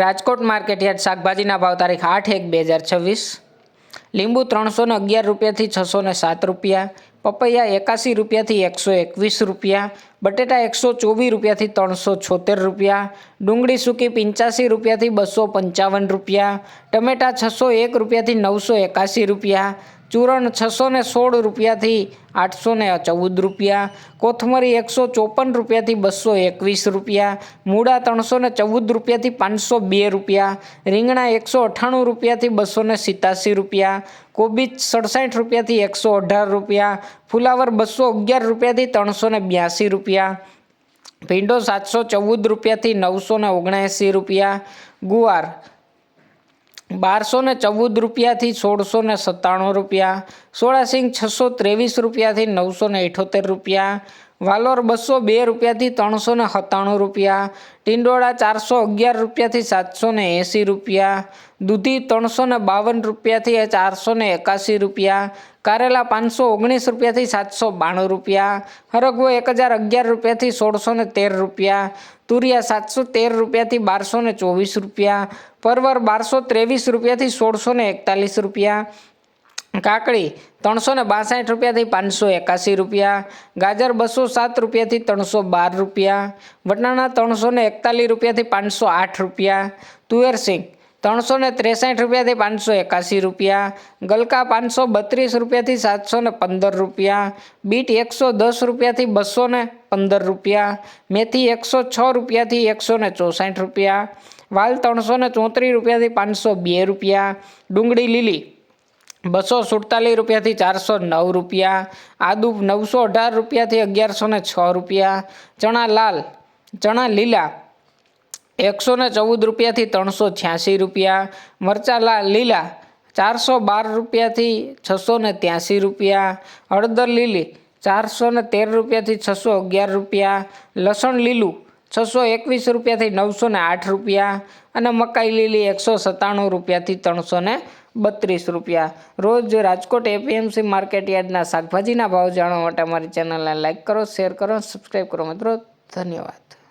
Rajkot market yard શાકભાજીના ભાવ તારીખ આઠ એક બે હજાર છવ્વીસ. લીંબુ ત્રણસો ને અગિયાર રૂપિયાથી છસો ને સાત રૂપિયા. પપૈયા એકાસી રૂપિયાથી એકસો એકવીસ રૂપિયા. બટેટા એકસો ચોવીસ રૂપિયાથી ત્રણસો છોતેર રૂપિયા. ડુંગળી સૂકી પંચ્યાસી રૂપિયાથી બસો પંચાવન રૂપિયા. ટમેટા છસો એક રૂપિયાથી નવસો એકાસી રૂપિયા. ચૂરણ છસો ને સોળ રૂપિયાથી આઠસો ને ચૌદ રૂપિયા, કોથમરી એકસો ચોપન રૂપિયાથી બસો એકવીસ રૂપિયા, મૂળા ત્રણસો ને ચૌદ રૂપિયાથી પાંચસો બે રૂપિયા, રીંગણા એકસો અઠ્ઠાણું રૂપિયાથી બસો ને સિત્યાસી રૂપિયા, કોબીજ સડસાઠ રૂપિયાથી એકસો અઢાર રૂપિયા, ફુલાવર બસો અગિયાર રૂપિયાથી ત્રણસો ને બ્યાસી રૂપિયા, ભીંડો સાતસો ચૌદ રૂપિયાથી નવસો ને ઓગણએંસી રૂપિયા, ગુવાર બારસો ને ચૌદ રૂપિયાથી સોળસો ને સત્તાણું રૂપિયા, સોળાસિંગ છસો ત્રેવીસ રૂપિયાથી નવસો ને રૂપિયા વાલોર બસો બે રૂપિયાથી ત્રણસો ને સત્તાણું રૂપિયા, ટિંડોળા ચારસો અગિયાર રૂપિયાથી સાતસો ને એંસી રૂપિયા, દૂધી ત્રણસો ને બાવન રૂપિયાથી ચારસો ને એકાસી રૂપિયા, કારેલા પાંચસો ઓગણીસ રૂપિયાથી સાતસો બાણું રૂપિયા, હરગવો એક હજાર અગિયાર રૂપિયાથી સોળસો ને તેર રૂપિયા, તુરિયા સાતસો તેર રૂપિયાથી બારસો ને ચોવીસ રૂપિયા, પરવર બારસો ત્રેવીસ રૂપિયાથી સોળસો ને એકતાલીસ રૂપિયા કાકડી ત્રણસો ને બાસઠ રૂપિયાથી પાંચસો એકાસી રૂપિયા. ગાજર બસો સાત રૂપિયાથી ત્રણસો બાર રૂપિયા. વટાણા ત્રણસો ને એકતાલીસ રૂપિયાથી પાંચસો આઠ રૂપિયા. તુવેરસિંગ ત્રણસો ને ત્રેસઠ રૂપિયાથી પાંચસો એકાસી રૂપિયા. ગલકા પાંચસો બત્રીસ રૂપિયાથી સાતસો ને પંદર રૂપિયા. બીટ એકસો દસ રૂપિયાથી બસો ને પંદર રૂપિયા. મેથી એકસો છ રૂપિયાથી એકસો ને ચોસઠ રૂપિયા. વાલ ત્રણસો ને ચોત્રીસ રૂપિયાથી પાંચસો બે રૂપિયા. ડુંગળી લીલી બસો સુડતાલીસ રૂપિયાથી ચારસો નવ રૂપિયા આદુ નવસો અઢાર રૂપિયાથી અગિયારસો ને છ રૂપિયા ચણા લાલ ચણા લીલા એકસો ને ચૌદ રૂપિયાથી ત્રણસો છ્યાસી રૂપિયા મરચાં લાલ લીલા ચારસો બાર રૂપિયાથી છસો ને ત્યાંસી રૂપિયા, હળદર લીલી ચારસો ને તેર રૂપિયાથી છસો અગિયાર રૂપિયા, લસણ લીલું છસો એકવીસ રૂપિયાથી નવસો ને આઠ રૂપિયા અને મકાઈ લીલી એકસો સત્તાણું રૂપિયાથી ત્રણસો ને બત્રીસ રૂપિયા. રોજ રાજકોટ એપીએમસી માર્કેટ યાર્ડના શાકભાજીના ભાવ જાણવા માટે અમારી ચેનલને લાઇક કરો શેર કરો સબસ્ક્રાઈબ કરો મિત્રો. ધન્યવાદ.